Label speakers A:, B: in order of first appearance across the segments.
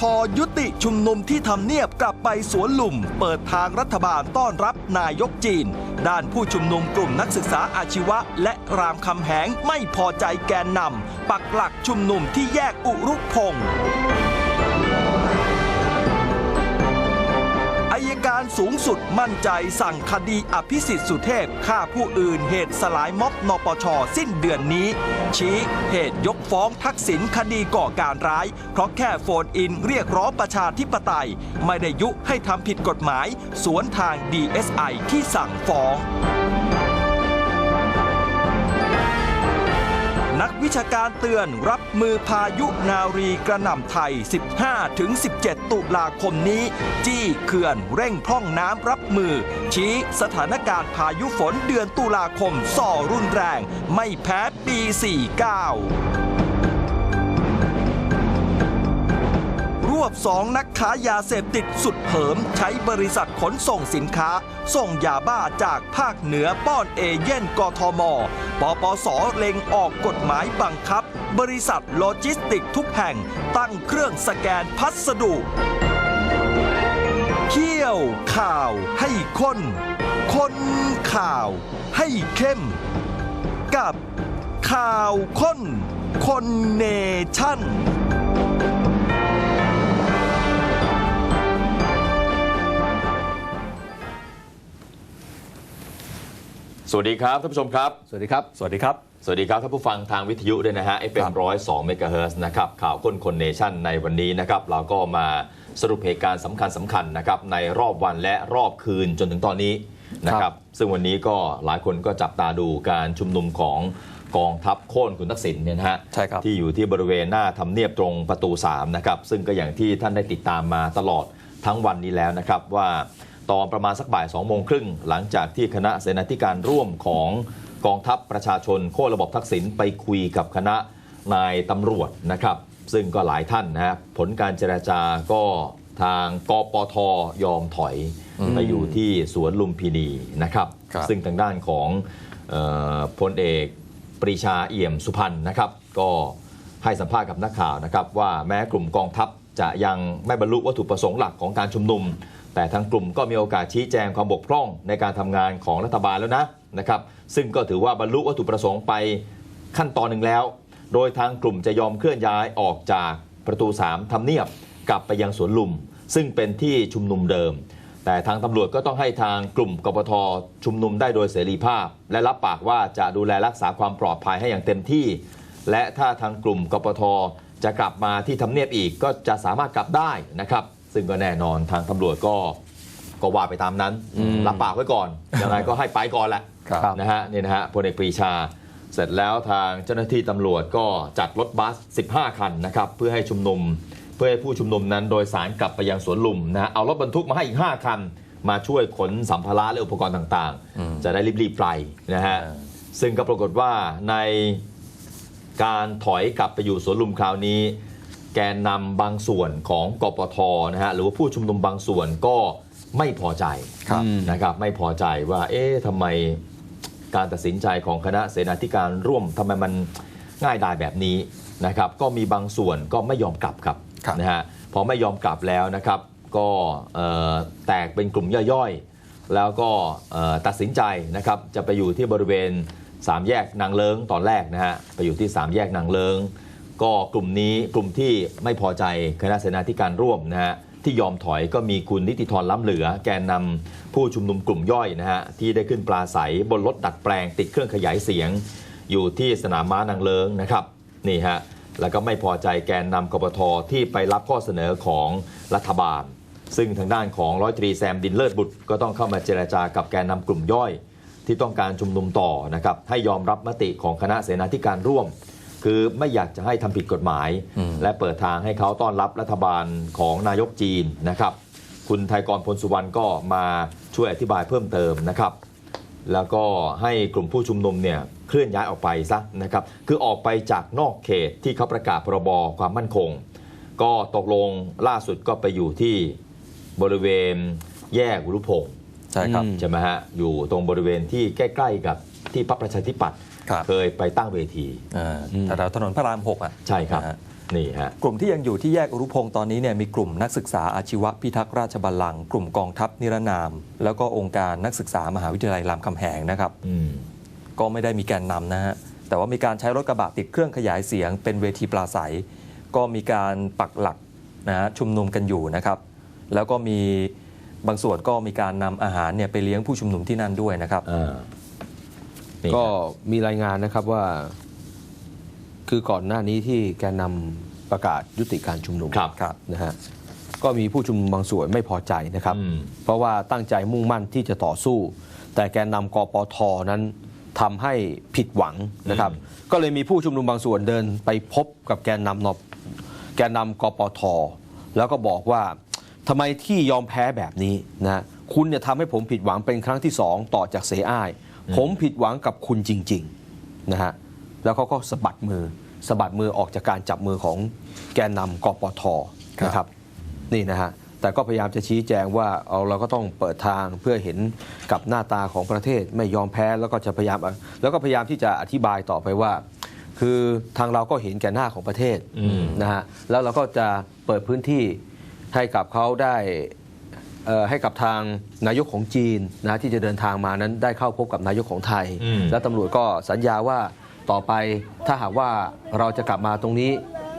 A: ทยุติชุมนุมที่ทำเนียบกลับไปสวนลุม เปิดทางรัฐบาลต้อนรับนายกจีน ด้านผู้ชุมนุมกลุ่มนักศึกษาอาชีวะ และรามคำแหงไม่พอใจแกนนำปักหลักชุมนุมที่แยกอุรุพงศ์ การสูงสุดมั่นใจสั่งคดีอภิสิทธิ์สุเทพฆ่าผู้อื่นเหตุสลายม็อบนปช สิ้นเดือนนี้ ชี้เหตุยกฟ้องทักษิณคดีก่อการร้าย เพราะแค่โฟนอินเรียกร้องประชาธิปไตย ไม่ได้ยุให้ทำผิดกฎหมาย สวนทาง DSI ที่สั่งฟ้อง วิชาการเตือนรับมือพายุนารีกระหน่ำไทย 15-17 ตุลาคมนี้ จี้เขื่อนเร่งพร่องน้ำรับมือ ชี้สถานการณ์พายุฝนเดือนตุลาคมส่อรุนแรง ไม่แพ้ปี 49 วบสองนักค้ายาเสพติดสุดเหิม ใช้บริษัทขนส่งสินค้า ส่งยาบ้าจากภาคเหนือป้อนเอเย่นกทม ปปสเล็งออกกฎหมายบังคับ บริษัทโลจิสติกทุกแห่งตั้งเครื่องสแกนพัสดุเขี้ยวข่าวให้ข้นคนข่าวให้เข้ม กับข่าวข้นคนเนชั่น
B: สวัสดีครับท่านผู้ชมครับ
C: สวัสดีครับ
D: สวัสดีครับ
B: สวัสดีครับท่านผู้ฟังทางวิทยุด้วยนะฮะ FM 102เมกะเฮิรตซ์นะครับ ข่าวก้นคนเนชั่นในวันนี้นะครับ เราก็มาสรุปเหตุการณ์สำคัญสำคัญนะครับ ในรอบวันและรอบคืนจนถึงตอนนี้นะค
C: ครั
B: รับ
C: บ
B: ซึ่งวันนี้ก็หลายคนก็จับตาดูการชุมนุมของกองทัพโค่นคุณทักษิณเนี่ยนะฮะ
D: ใช่ครับ
B: ที่อยู่ที่บริเวณหน้าทำเนียบตรงประตู3นะครับซึ่งก็อย่างที่ท่านได้ติดตามมาตลอดทั้งวันนี้แล้วนะครับว่า ตอนประมาณสักบ่าย2โมงครึ่งหลังจากที่คณะเสนาธิการร่วมของกองทัพประชาชนโค่นระบบทักษิณไปคุยกับคณะนายตำรวจนะครับ ซึ่งก็หลายท่านนะฮะผลการเจราจาก็ทางกปทยอมถอยไปอยู่ที่สวนลุมพินีนะครับ
D: ครับ
B: ซึ่งทางด้านของเออพลเอกปรีชาเอี่ยมสุพรรณนะครับ ก็ให้สัมภาษณ์กับนักข่าวนะครับ ว่าแม้กลุ่มกองทัพจะยังไม่บรรลุวัตถุประสงค์หลักของการชุมนุม แต่ทางกลุ่มก็มีโอกาสชี้แจงความบกพร่องในการทำงานของรัฐบาลแล้วนะนะครับ ซึ่งก็ถือว่าบรรลุวัตถุประสงค์ไปขั้นตอนหนึ่งแล้ว โดยทางกลุ่มจะยอมเคลื่อนย้ายออกจากประตู 3ทำเนียบกลับไปยังสวนลุม ซึ่งเป็นที่ชุมนุมเดิม แต่ทางตำรวจก็ต้องให้ทางกลุ่มกปทชุมนุมได้โดยเสรีภาพ และรับปากว่าจะดูแลรักษาความปลอดภัยให้อย่างเต็มที่ และถ้าทางกลุ่มกปทจะกลับมาที่ทำเนียบอีกก็จะสามารถกลับได้นะครับ ซึ่งก็แน่นอนทางตำรวจก็ก็ว่าไปตามนั้น รับปากไว้ก่อนยังไงก็ให้ไปก่อนแหละ
D: ครับ
B: นะฮะนี่นะฮะพลเอกปรีชา เสร็จแล้วทางเจ้าหน้าที่ตำรวจก็จัดรถบัส 15 คันนะครับเพื่อให้ชุมนุม เพื่อให้ผู้ชุมนุมนั้นโดยสารกลับไปยังสวนลุมนะฮะเอารถบรรทุกมาให้อีก 5 คัน มาช่วยขนสัมภาระและอุปกรณ์ต่างๆ จะได้รีบๆไปนะฮะซึ่งก็ปรากฏว่าในการถอยกลับไปอยู่สวนลุมคราวนี้ แกนนำบางส่วนของกปทนะฮะหรือว่าผู้ชุมนุมบางส่วนก็ไม่พอใจ
D: ครับ
B: นะครับไม่พอใจว่าเอ๊ะทำไมการตัดสินใจของคณะเสนาธิการร่วมทำไมมันง่ายดายแบบนี้นะครับก็มีบางส่วนก็ไม่ยอมกลับครับ
D: ครับ
B: นะฮะพอไม่ยอมกลับแล้วนะครับก็เอ่อแตกเป็นกลุ่มย่อยๆ แล้วก็เอ่อตัดสินใจนะครับจะไปอยู่ที่บริเวณสามแยกนางเลิงตอนแรกนะฮะไปอยู่ที่สามแยกนางเลิง ก็กลุ่มนี้กลุ่มที่ไม่พอใจคณะเสนาธิการร่วมนะฮะที่ยอมถอยก็มีคุณนิติธรล้ำเหลือ แกนนำผู้ชุมนุมกลุ่มย่อยนะฮะที่ได้ขึ้นปลาใสบนรถดัดแปลง ติดเครื่องขยายเสียง อยู่ที่สนามม้านางเลิงนะครับนี่ฮะแล้วก็ไม่พอใจแกนนำกปทที่ไปรับข้อเสนอของรัฐบาล ซึ่งทางด้านของร้อยตรีแซมดินเลิศบุตร ก็ต้องเข้ามาเจราจากับแกนนำกลุ่มย่อย ที่ต้องการชุมนุมต่อนะครับให้ยอมรับมติของคณะเสนาธิการร่วม คือไม่อยากจะให้ทำผิดกฎหมาย และเปิดทางให้เขาต้อนรับรัฐบาลของนายกจีนนะครับ คุณไทยกรพลสุวรรณก็มาช่วยอธิบายเพิ่มเติมนะครับ แล้วก็ให้กลุ่มผู้ชุมนุมเนี่ยเคลื่อนย้ายออกไปซะนะครับ คือออกไปจากนอกเขตที่เขาประกาศพรบความมั่นคง ก็ตกลงล่าสุดก็ไปอยู่ที่บริเวณแยกอุรุพงศ์
D: ใช่ครับ
B: ใช่ไหมฮะอยู่ตรงบริเวณที่ใกล้ ๆ กับที่พรรคประชาธิปัตย์
D: ครับ
B: เคยไปตั้งเวที
D: อ่าแถวๆถนนพระรามหกอะ
B: ใช่ครับ
D: นะฮะ
B: นี่ฮะ
D: กลุ่มที่ยังอยู่ที่แยกอุรุพงศ์ตอนนี้เนี่ยมีกลุ่มนักศึกษาอาชีวะพิทักษ์ราชบัลลังก์กลุ่มกองทัพนิรนาม แล้วก็องค์การนักศึกษามหาวิทยาลัยรามคำแหงนะครับ
B: อืม
D: ก็ไม่ได้มีแกนนำนะฮะ แต่ว่ามีการใช้รถกระบะติดเครื่องขยายเสียงเป็นเวทีปราศัย ก็มีการปักหลักนะฮะชุมนุมกันอยู่นะครับ แล้วก็มีบางส่วนก็มีการนำอาหารเนี่ยไปเลี้ยงผู้ชุมนุมที่นั่นด้วยนะครับ
B: อ่า นี่
C: ก็
B: ฮะ
C: มีรายงานนะครับว่า คือก่อนหน้านี้ที่แกนนำประกาศยุติการชุมนุม
B: ครับ
D: ครับ
C: นะฮะก็มีผู้ชุมนุมบางส่วนไม่พอใจนะครับ
B: อืม
C: เพราะว่าตั้งใจมุ่งมั่นที่จะต่อสู้ แต่แกนนำกปทนั้นทำให้ผิดหวังนะครับ ก็เลยมีผู้ชุมนุมบางส่วนเดินไปพบกับแกนนำนแกนนำกปท แล้วก็บอกว่าทำไมที่ยอมแพ้แบบนี้นะคุณเนี่ยทำให้ผมผิดหวังเป็นครั้งที่สองต่อจากเสอ้าย ผมผิดหวังกับคุณจริงๆนะฮะแล้วเขาก็สะบัดมือสะบัดมือออกจากการจับมือของแกนนำกปทนะครับนี่นะฮะแต่ก็พยายามจะชี้แจงว่าเอาเราก็ต้องเปิดทางเพื่อเห็นกับหน้าตาของประเทศไม่ยอมแพ้แล้วก็จะพยายามแล้วก็พยายามที่จะอธิบายต่อไปว่า คือทางเราก็เห็นแก่หน้าของประเทศ
B: อืม
C: นะฮะแล้วเราก็จะเปิดพื้นที่ให้กับเขาได้เอ่อ ให้กับทางนายกของจีนนะที่จะเดินทางมานั้นได้เข้าพบกับนายกของไทย
B: อืม
C: แล้วตำรวจก็สัญญาว่าต่อไปถ้าหากว่าเราจะกลับมาตรงนี้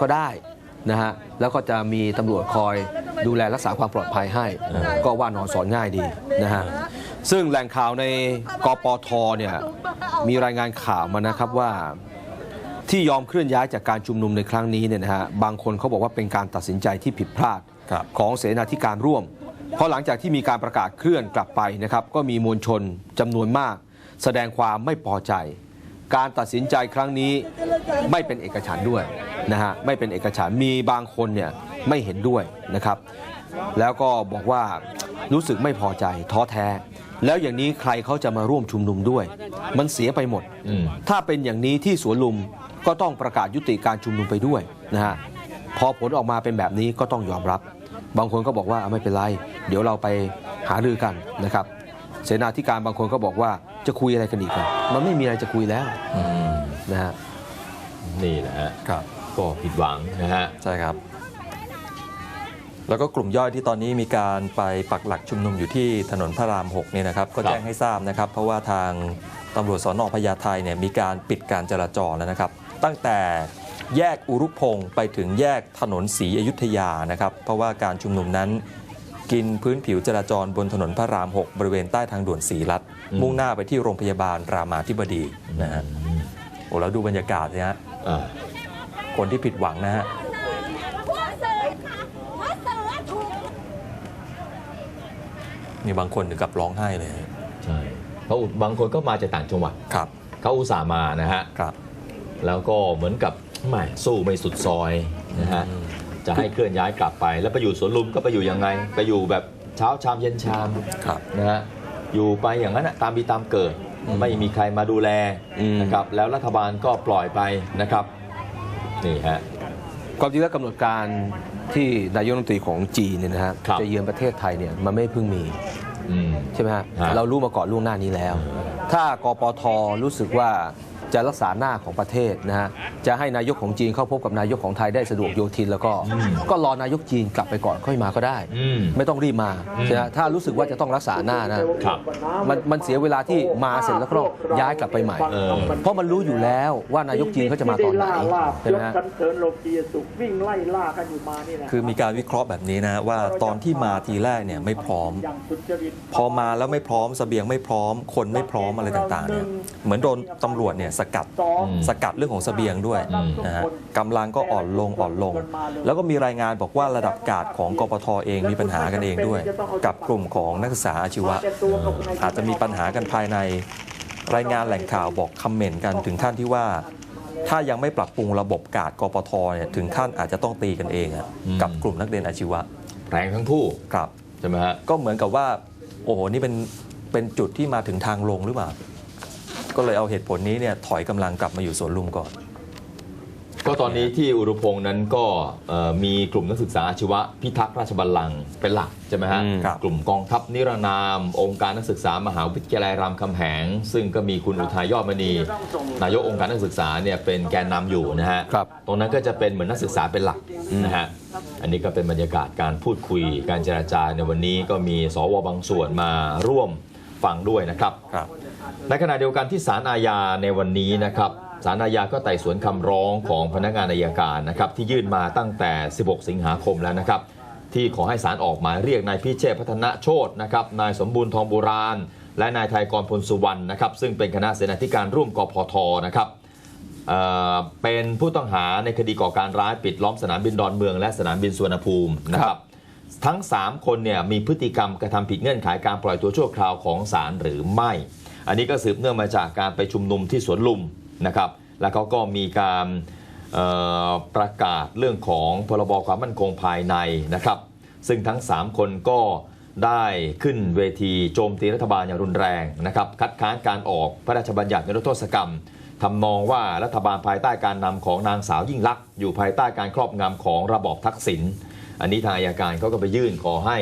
C: ก็ได้นะฮะแล้วก็จะมีตำรวจคอยดูแลรักษาความปลอดภัยให้ ก็ว่านอนสอนง่ายดีนะฮะซึ่งแหล่งข่าวในกปทเนี่ยมีรายงานข่าวมานะครับว่าที่ยอมเคลื่อนย้ายจากการชุมนุมในครั้งนี้เนี่ยนะฮะบางคนเขาบอกว่าเป็นการตัดสินใจที่ผิดพลาด
D: ครับ
C: ของเสนาธิการร่วม เพราะหลังจากที่มีการประกาศเคลื่อนกลับไปนะครับ ก็มีมวลชนจำนวนมาก แสดงความไม่พอใจ การตัดสินใจครั้งนี้ไม่เป็นเอกฉันท์ด้วยนะฮะไม่เป็นเอกฉันท์มีบางคนเนี่ยไม่เห็นด้วยนะครับ แล้วก็บอกว่ารู้สึกไม่พอใจท้อแท้ แล้วอย่างนี้ใครเขาจะมาร่วมชุมนุมด้วย มันเสียไปหมด
B: อืม
C: ถ้าเป็นอย่างนี้ที่สวนลุมก็ต้องประกาศยุติการชุมนุมไปด้วยนะฮะพอผลออกมาเป็นแบบนี้ก็ต้องยอมรับ บางคนก็บอกว่าไม่เป็นไร เดี๋ยวเราไปหารือกันนะครับ เสนาธิการบางคนก็บอกว่าจะคุยอะไรกันอีกอะมันไม่มีอะไรจะคุยแล้ว
B: อืม
C: นะฮะ
B: นี่แหละฮะ
D: ครับ
B: ก็ผิดหวังนะฮะ
D: ใช่ครับ แล้วก็กลุ่มย่อยที่ตอนนี้มีการไปปักหลักชุมนุมอยู่ที่ถนนพระราม6เนี่ยนะครับ ก็
B: ครับ
D: แจ้งให้ทราบนะครับ เพราะว่าทางตำรวจสอนอพญาไทเนี่ยมีการปิดการจราจรแล้วนะครับ ตั้งแต่ แยกอุรุพงศ์ไปถึงแยกถนนศรีอยุธยานะครับ เพราะว่าการชุมนุมนั้น กินพื้นผิวจราจรบนถนนพระราม 6 บริเวณใต้ทางด่วนศรีรัตน์
B: อืม
D: มุ่งหน้าไปที่โรงพยาบาลรามาธิบดีนะฮะโอ้แล้วดูบรรยากาศเนี่ยฮะ
B: อ่า
D: คนที่ผิดหวังนะฮะ
E: หัวเสือหัวเสือถูก
D: มีบางคนถึงกับร้องไห้เลย
B: ใช่เพราะบางคนก็มาจากต่างจังหวัด
D: ครับ
B: เขาอุตส่าห์มานะฮะ
D: ครับ
B: แล้วก็เหมือนกับ แหม่สู้ไม่สุดซอยนะฮะ
D: อืม
B: จะให้เคลื่อนย้ายกลับไป แล้วไปอยู่สวนลุมก็ไปอยู่ยังไง ไปอยู่แบบเช้าชามเย็นชาม
D: ครับ
B: นะฮะอยู่ไปอย่างนั้นน่ะตามมีตามเกิด ไม่มีใครมาดูแล
C: อืม
B: นะครับแล้วรัฐบาลก็ปล่อยไปนะครับนี่ฮะ
C: ความจริงแล้วกำหนดการที่นายกรัฐมนตรีของจีนเนี่ยนะฮะ
B: ครับ
C: จะเยือนประเทศไทยเนี่ยมันไม่เพิ่งมี
B: อืม
C: ใช่ไหมฮะ
B: ฮะ
C: เรารู้มาก่อนล่วงหน้านี้แล้ว ถ้ากปทรู้สึกว่า จะรักษาหน้าของประเทศนะฮะจะให้นายกของจีนเข้าพบกับนายกของไทยได้สะดวกโยทินแล้วก็
B: อืม
C: ก็รอนายกจีนกลับไปก่อนค่อยมาก็ได้
B: อืม
C: ไม่ต้องรีบมา
B: อืม
C: ใช่ไหมถ้ารู้สึกว่าจะต้องรักษาหน้านะครับมันมันเสียเวลาที่มาเสร็จแล้วก็ย้ายกลับไปใหม่
B: เออ
C: เพราะมันรู้อยู่แล้วว่านายกจีนเขาจะมาตอนไหน
F: ลาบ
C: ใช่ไหม
F: ย
C: ฮะ
F: กสันเสริญโลกียสุขวิ่งไล่ล่ากันอยู่มานี่นะ
D: คือมีการวิเคราะห์แบบนี้นะว่าตอนที่มาทีแรกเนี่ยไม่พร้อม
F: อย่างสุจริต
D: พอมาแล้วไม่พร้อมเสบียงไม่พร้อม คนไม่พร้อมอะไรต่างๆเนี่ยเหมือนโดนตำรวจเนี่ยสกัด
F: สอง
B: อืม
D: สกัดเรื่องของเสบียงด้วย
B: อืม
D: นะฮะกำลังก็อ่อนลงอ่อนลง แล้วก็มีรายงานบอกว่าระดับกาดของกปทเองมีปัญหากันเองด้วย กับกลุ่มของนักศึกษาอาชีวะ
F: แต่ตัวกับนย
D: อาจจะมีปัญหากันภายใน รายงานแหล่งข่าวบอกคอมเมนต์กันถึงขั้นที่ว่าถ้ายังไม่ปรับปรุงระบบกาดกปทเนี่ยถึงขั้นอาจจะต้องตีกันเองอะ
B: อืม
D: กับกลุ่มนักเรียนอาชีวะ
B: แรงทั้งคู่
D: ครับ
B: ใช่ไหมฮะ
D: ก็เหมือนกับว่า โอ้โหนี่เป็นเป็นจุดที่มาถึงทางลงหรือเปล่า ก็เลยเอาเหตุผลนี้เนี่ยถอยกำลังกลับมาอยู่สวนลุมก่อน
B: ก็ก็ตอนนี้ที่อุรุพงศ์นั้นก็เอ่อมีกลุ่มนักศึกษาอาชีวะพิทักษ์ราชบัลลังก์เป็นหลักใช่ไหมฮะ
C: อืมครับ
B: กลุ่มกองทัพนิรนาม องค์การนักศึกษามหาวิทยาลัยรามคำแหง ซึ่งก็มีคุณอุทัยยอดมณี นายกองค์การนักศึกษาเนี่ยเป็นแกนนำอยู่นะฮะ
C: ครับ
B: ตรงนั้นก็จะเป็นเหมือนนักศึกษาเป็นหลักนะฮะ อันนี้ก็เป็นบรรยากาศการพูดคุยการเจราจาในวันนี้ก็มีสวบางส่วนมาร่วม ฟังด้วยนะครับ
C: ครับ
B: ในขณะเดียวกันที่ศาลอาญาในวันนี้นะครับศาลอาญาก็ไต่สวนคำร้องของพนักงานอายการนะครับที่ยื่นมาตั้งแต่ 16 สิงหาคมแล้วนะครับ ที่ขอให้ศาลออกหมายเรียกนายพิเชษพัฒนโชตนะครับนายสมบูรณ์ทองโบราณ และนายไทยกรพลสุวรรณนะครับซึ่งเป็นคณะเสนาธิการร่วมกพทนะครับเอ่อเป็นผู้ต้องหาในคดีก่อการร้ายปิดล้อมสนามบินดอนเมืองและสนามบินสุวรรณภูมินะค
C: ครั
B: รับ
C: บ
B: ทั้ง 3 คนเนี่ยมีพฤติกรรมกระทำผิดเงื่อนไขการปล่อยตัวชั่วคราวของศาลหรือไม่ อันนี้ก็สืบเนื่องมาจากการไปชุมนุมที่สวนลุมนะครับ แล้วเขาก็มีการประกาศเรื่องของพรบความมั่นคงภายในนะครับ ซึ่งทั้ง 3 คนก็ได้ขึ้นเวทีโจมตีรัฐบาลอย่างรุนแรงนะครับ คัดค้านการออกพระราชบัญญัตินิรโทษกรรมทำนองว่ารัฐบาลภายใต้การนำของนางสาวยิ่งลักษณ์อยู่ภายใต้การครอบงำของระบอบทักษิณ อันนี้ทางอายการเขาก็ไปยื่นขอให้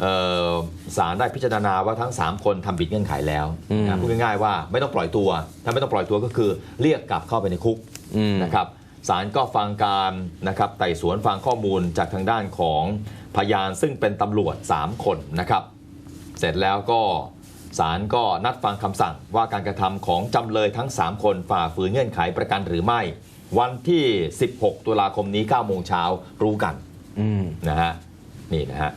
B: เอ่อศาลได้พิจารณาว่าทั้ง 3 คนทำผิดเงื่อนไขแล้ว
C: อืม
B: นะพูดง่ายๆว่าไม่ต้องปล่อยตัว ถ้าไม่ต้องปล่อยตัวก็คือเรียกกลับเข้าไปในคุก
C: อืม
B: นะครับศาลก็ฟังการนะครับไต่สวนฟังข้อมูลจากทางด้านของพยานซึ่งเป็นตำรวจ 3 คนนะครับ เสร็จแล้วก็ศาลก็นัดฟังคำสั่งว่าการกระทำของจำเลยทั้ง 3 คนฝ่าฝืนเงื่อนไขประกันหรือไม่ วันที่ 16 ตุลาคมนี้9โมงเช้ารู้กัน
C: อืม
B: นะฮะนี่นะฮะ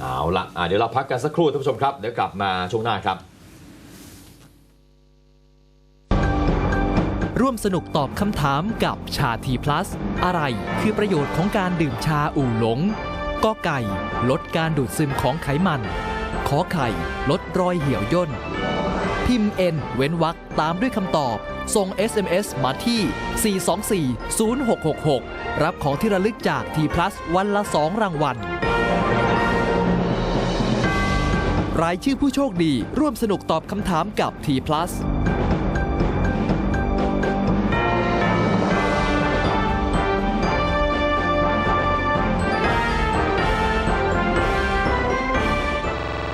B: เอาละอะเดี๋ยวเราพักกันสักครู่ท่านผู้ชมครับ เดี๋ยวกลับมาช่วงหน้าครับ
G: ร่วมสนุกตอบคำถามกับชาทีพลัสอะไรคือประโยชน์ของการดื่มชาอู่หลงกอไก่ ลดการดูดซึมของไขมัน ขอไข่ ลดรอยเหี่ยวย่น พิมพ์ N เว้นวรรคตามด้วยคำตอบ ส่ง SMS มาที่ 4240666 รับของที่ระลึกจาก T Plus วันละ 2 รางวัล รายชื่อผู้โชคดีร่วมสนุกตอบคำถามกับ T Plus